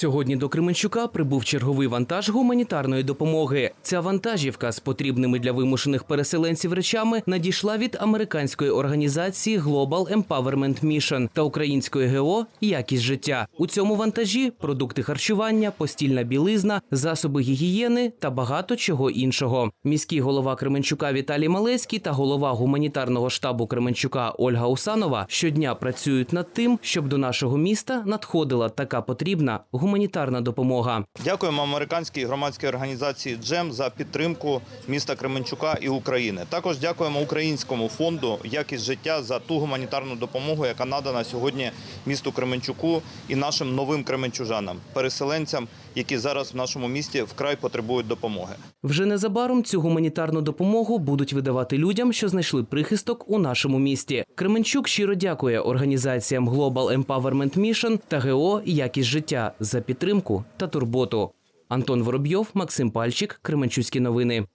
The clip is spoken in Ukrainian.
Сьогодні до Кременчука прибув черговий вантаж гуманітарної допомоги. Ця вантажівка з потрібними для вимушених переселенців речами надійшла від американської організації Global Empowerment Mission та української ГО Якість життя. У цьому вантажі продукти харчування, постільна білизна, засоби гігієни та багато чого іншого. Міський голова Кременчука Віталій Малецький та голова гуманітарного штабу Кременчука Ольга Усанова щодня працюють над тим, щоб до нашого міста надходила така потрібна гуманітарна допомога. Дякуємо американській громадській організації Джем за підтримку міста Кременчука і України. Також дякуємо українському фонду Якість життя за ту гуманітарну допомогу, яка надана сьогодні місту Кременчуку і нашим новим кременчужанам, переселенцям, які зараз в нашому місті вкрай потребують допомоги. Вже незабаром цю гуманітарну допомогу будуть видавати людям, що знайшли прихисток у нашому місті. Кременчук щиро дякує організаціям Global Empowerment Mission та ГО Якість життя за підтримку та турботу. Антон Воробйов, Максим Пальчик, Кременчуцькі новини.